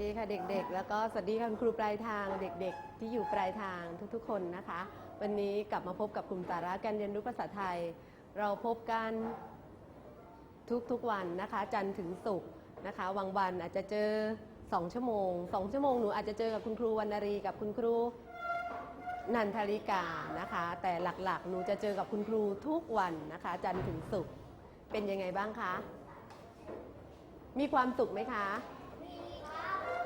ดีค่ะเด็กๆ แล้วก็สวัสดีค่ะคุณครูปลายทางเด็กๆ ที่อยู่ปลายทางทุกๆ คนนะคะ วันนี้กลับมาพบกับกลุ่มสาระการเรียนรู้ภาษาไทย เราพบกันทุกๆวันนะคะ จันทร์ถึงศุกร์นะคะบางวันอาจจะเจอ 2 ชั่วโมง 2 ชั่วโมงหนูอาจจะเจอกับคุณครูวรรณรีกับคุณครูนันทริกานะคะ แต่หลักๆ หนูจะเจอกับคุณครูทุกวันนะคะ จันทร์ถึงศุกร์เป็นยังไงบ้างคะ มีความสุขไหมคะ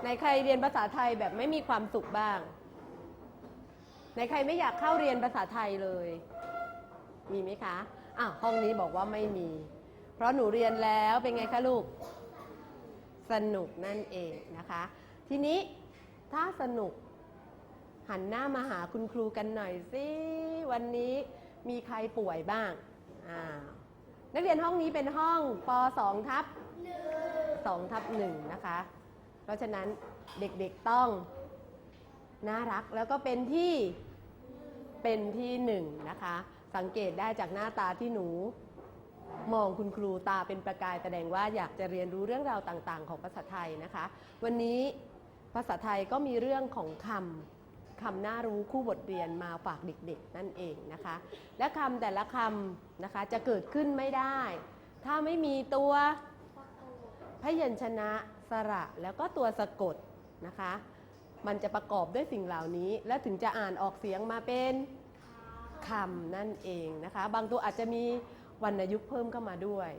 ในใครเรียนภาษาไทยแบบไม่มีความสุขบ้าง ในใครไม่อยากเข้าเรียนภาษาไทยเลย มีไหมคะอะห้องนี้บอกว่าไม่มี เพราะหนูเรียนแล้วเป็นไงคะลูก สนุกนั่นเองนะคะ ทีนี้ถ้าสนุกหันหน้ามาหาคุณครูกันหน่อยสิวันนี้มีใครป่วยบ้างอ่านักเรียนห้องนี้เป็นห้องป .2 ทับ2ทับ1นะคะ เพราะฉะนั้นเด็กๆต้องน่ารักแล้วก็เป็นที่เป็นที่หนึ่งนะคะ สังเกตได้จากหน้าตาที่หนู มองคุณครูตาเป็นประกายแสดงว่าอยากจะเรียนรู้เรื่องราวต่างๆ ของภาษาไทยนะคะ วันนี้ภาษาไทยก็มีเรื่องของคำคำน่ารู้คู่บทเรียนมาฝากเด็กๆ นั่นเองนะคะ และคำแต่ละคำนะคะจะเกิดขึ้นไม่ได้ ถ้าไม่มีตัวพยัญชนะ สระแล้วก็ตัวสะกดนะคะ มันจะประกอบด้วยสิ่งเหล่านี้ และถึงจะอ่านออกเสียงมาเป็นคำนั่นเองนะคะ บางตัวอาจจะมีวรรณยุกต์เพิ่มเข้ามาด้วย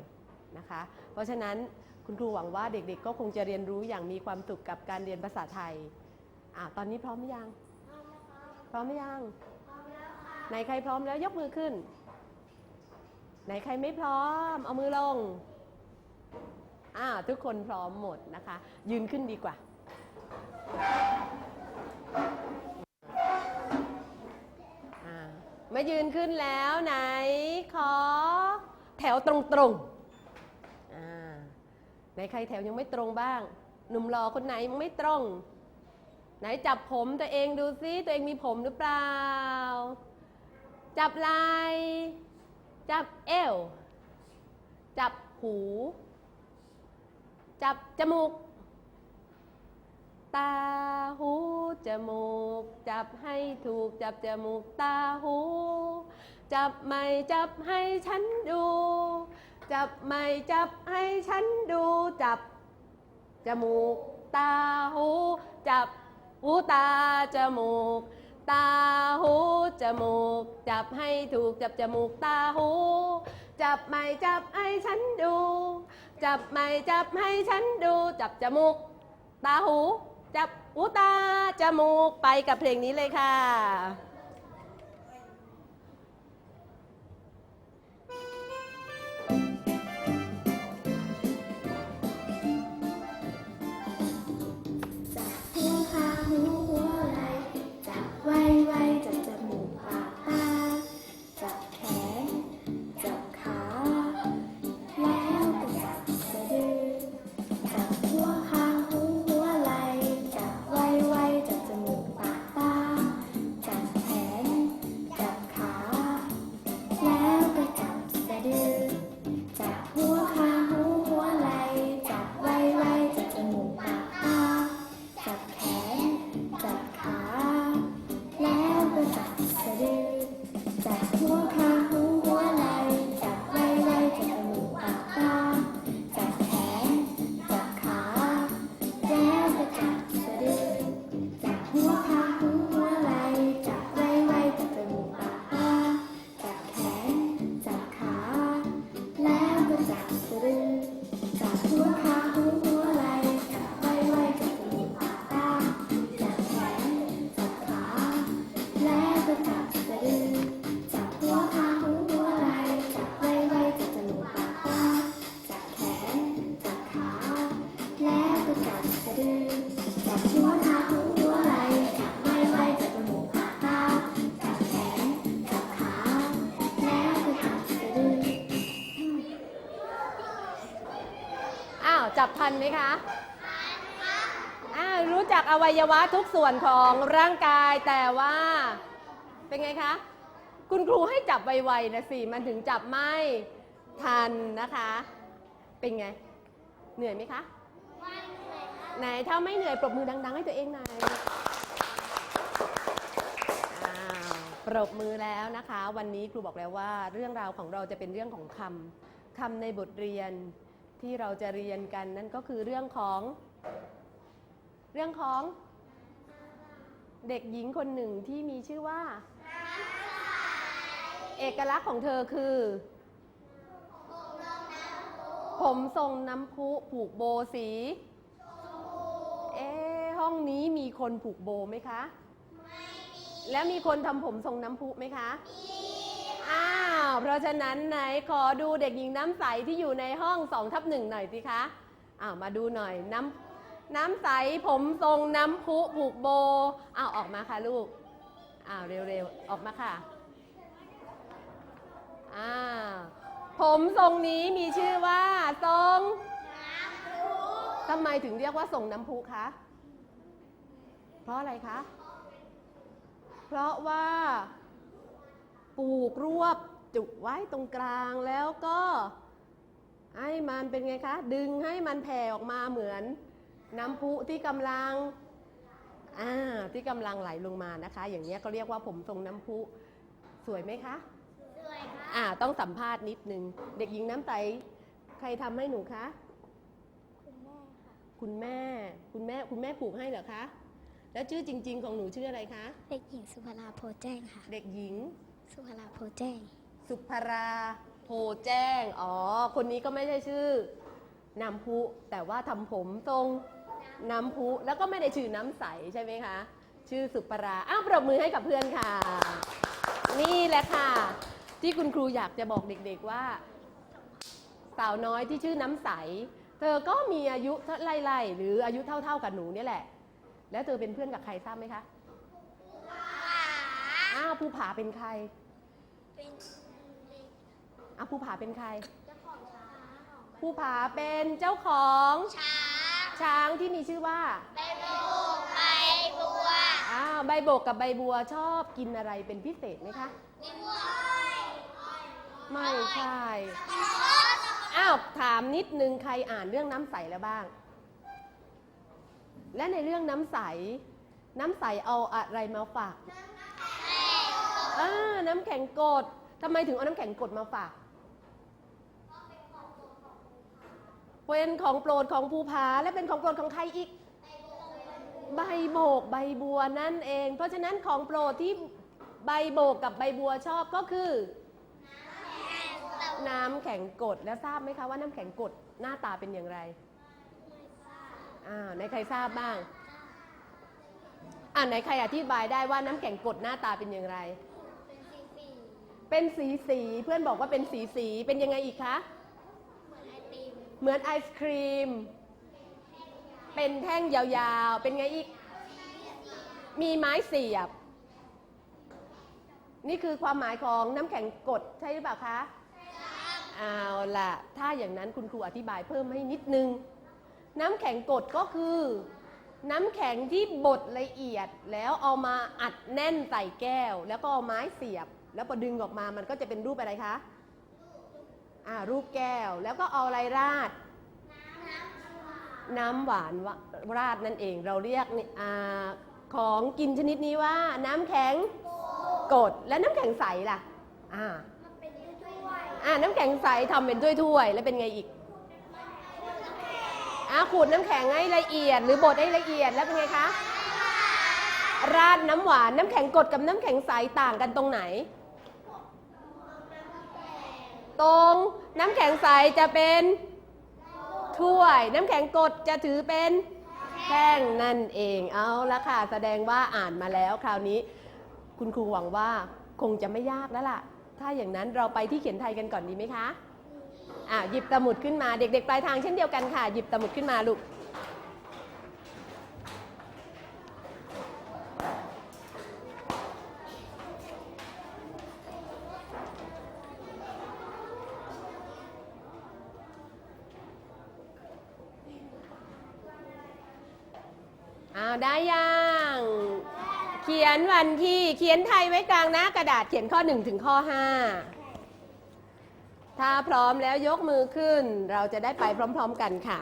นะคะ เพราะฉะนั้นคุณครูหวังว่าเด็กๆ ก็คงจะเรียนรู้อย่างมีความสุขกับการเรียนภาษาไทยอะตอนนี้พร้อมหรือยัง พร้อมหรือยังไหนใครพร้อมแล้วยกมือขึ้น ไหนใครไม่พร้อม เอามือลง อ่าทุกคนพร้อมหมดนะคะ ยืนขึ้นดีกว่าอ่ามายืนขึ้นแล้วไหน ขอ แถวตรงๆอ่าไหนใครแถวยังไม่ตรงบ้าง หนุ่มรอคนไหนยังไม่ตรง ไหนจับผมตัวเองดูซิตัวเองมีผมหรือเปล่า จับไหล่จับเอว จับหู จับจมูก ตาหูจมูก จับให้ถูกจับจมูกตาหู จับไม่จับให้ฉันดู จับไม่จับให้ฉันดู จับจมูก ตาหู จับหูตาจมูก ตาหูจมูก จับให้ถูกจับจมูกตาหู จับไม่จับให้ฉันดู จับไม่จับให้ฉันดูจับจมูก ตาหู จับหูตาจมูกไปกับเพลงนี้เลยค่ะ ทันไหมคะอ้าวรู้จักอวัยวะทุกส่วนของร่างกายแต่ว่า เป็นไงคะ คุณครูให้จับไวๆนะสิ มันถึงจับไม่ทันนะคะ เป็นไง เหนื่อยไหมคะไหนถ้าไม่เหนื่อยปรบมือดัง ๆ ให้ตัวเองหน่อยอ้าวปรบมือแล้วนะคะ วันนี้ครูบอกแล้วว่าเรื่องราวของเราจะเป็นเรื่องของคำคำในบทเรียน ที่เราจะเรียนกันนั่นก็คือเรื่องของ เรื่องของเด็กหญิงคนหนึ่งที่มีชื่อว่า เอกลักษณ์ของเธอคือ ผมทรงน้ำพุผูกโบสี เอ๊ห้องนี้มีคนผูกโบไหมคะแล้วมีคนทำผมทรงน้ำพุไหมคะอ้าวเพราะฉะนั้นไหนขอดูเด็กหญิงน้ำใสที่อยู่ในห้องสองทับหนึ่งหน่อยสิคะอ้าวมาดูหน่อยน้ำน้ำใสผมทรงน้ำพุผูกโบอ้าวออกมาค่ะลูกอ้าวเร็วๆออกมาค่ะอ้าวผมทรงนี้มีชื่อว่าทรงทำไมถึงเรียกว่าทรงน้ำพุคะเพราะอะไรคะ เพราะว่าปลูกรวบ จุกไว้ตรงกลางแล้วก็ให้มันเป็นไงคะ ดึงให้มันแผ่ออกมาเหมือนน้ำพุที่กำลังอ่าที่กำลังไหลลงมานะคะ อย่างนี้ยเขาเรียกว่าผมทรงน้ำพุสวยไหมคะอ่าต้องสัมภาษณ์นิดนึง เด็กหญิงน้ำใสใครทำให้หนูคะคุณแม่ค่ะคุณแม่คุณแม่คุณแม่ผูกให้เหรอคะแล้วชื่อจริง ๆ ของหนูชื่ออะไรคะ เด็กหญิงสุภราโพแจ้งค่ะ เด็กหญิง สุภราโพแจ้ง สุภราโพแจ้ง อ๋อ คนนี้ก็ไม่ใช่ชื่อน้ำพุ แต่ว่าทำผมทรงน้ำพุ แล้วก็ไม่ได้ชื่อน้ำใสใช่ไหมคะ ชื่อสุภรา อ้าว ปรบมือให้กับเพื่อนค่ะ นี่แหละค่ะ ที่คุณครูอยากจะบอกเด็กๆว่า สาวน้อยที่ชื่อน้ำใส เธอก็มีอายุไล่ๆหรืออายุเท่าๆกับหนูเนี่ยแหละ แล้วเธอเป็นเพื่อนกับใครทราบไหมคะ อ้าวภูผาเป็นใคร เป็น อ้าวภูผาเป็นใคร เจ้าของช้างภูผาเป็นเจ้าของช้างช้างที่มีชื่อว่าใบโบกใบบัวอ้าวใบโบกกับใบบัวชอบกินอะไรเป็นพิเศษไหมคะนิมนไม่ใช่อ้าวถามนิดนึงใครอ่านเรื่องน้ำใสแล้วบ้าง และในเรื่องน้ำใส น้ำใสเอาอะไรมาฝากอ่าน้ำแข็งกดทำไมถึงเอาน้ำแข็งกดมาฝาก เป็นของโปรดของภูผาและเป็นของโปรดของใครอีก ใบโบกใบบัวนั่นเอง เพราะฉะนั้นของโปรดที่ใบโบกกับใบบัวชอบก็คือ น้ำแข็งกดแล้วทราบไหมคะว่าน้ำแข็งกดหน้าตาเป็นอย่างไรอ่าไหนใครทราบบ้างอ่าไหนใครอธิบายได้ว่าน้ำแข็งกดหน้าตาเป็นอย่างไร เป็นสีสี เป็นสีสีเพื่อนบอกว่าเป็นสีสีเป็นยังไงอีกคะ เหมือนไอศครีม เป็นแท่งยาวๆ เป็นไงอีก มีไม้เสียบ นี่คือความหมายของน้ำแข็งกดใช่หรือเปล่าคะ เอาล่ะ ถ้าอย่างนั้นคุณครูอธิบายเพิ่มให้นิดนึง น้ำแข็งกดก็คือ น้ำแข็งที่บดละเอียดแล้วเอามาอัดแน่นใส่แก้ว แล้วก็เอาไม้เสียบ แล้วพอดึงออกมามันก็จะเป็นรูปอะไรคะ อ่ารูปแก้วแล้วก็เอาอะไรราด น้ำหวานวะราดนั่นเอง เราเรียกนี่อ่าของกินชนิดนี้ว่า น้ำแข็งกดและน้ำแข็งใสล่ะอ่ามันเป็นถ้วยอ่าน้ำแข็งใสทำเป็นถ้วยๆแล้วเป็นไงอีกอ่าขูดน้ำแข็งให้ละเอียด หรือบดให้ละเอียดแล้วเป็นไงคะราดน้ำหวานน้ำแข็งกดกับน้ำแข็งใสต่างกันตรงไหน ตรง น้ำแข็งใสจะเป็นถ้วย น้ำแข็งกดจะถือเป็นแท่งนั่นเองเอาละค่ะ แสดงว่าอ่านมาแล้วคราวนี้ คุณครูหวังว่าคงจะไม่ยากแล้วล่ะ ถ้าอย่างนั้นเราไปที่เขียนไทยกันก่อนดีไหมคะอะหยิบตะหมุดขึ้นมาเด็กๆปลายทางเช่นเดียวกันค่ะ หยิบตะหมุดขึ้นมาลูก อ้าวได้ยังเขียนวันที่เขียนไทยไว้กลางหน้ากระดาษเขียนข้อ1ถึงข้อ5ถ้าพร้อมแล้วยกมือขึ้น เราจะได้ไปพร้อม ๆกันค่ะ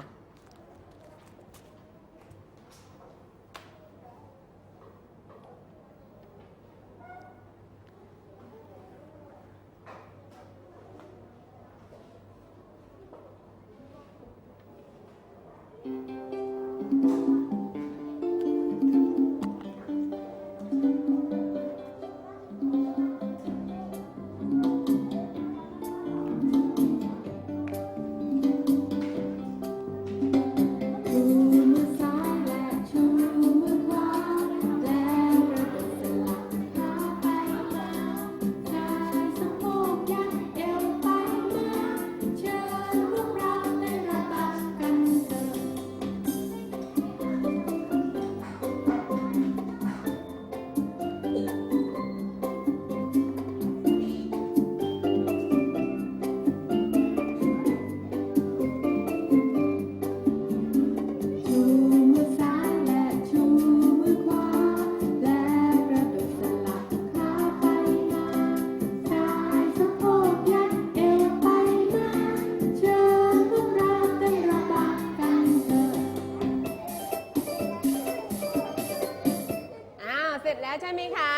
ร็จแล้วใช่ไหมคะ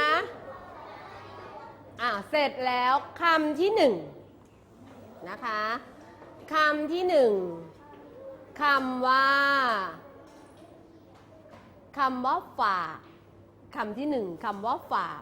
อ่าเสร็จแล้วคำที่หนึ่งนะคะคำที่หนึ่งคำว่าคำว่าฝากคำที่หนึ่งคำว่าฝาก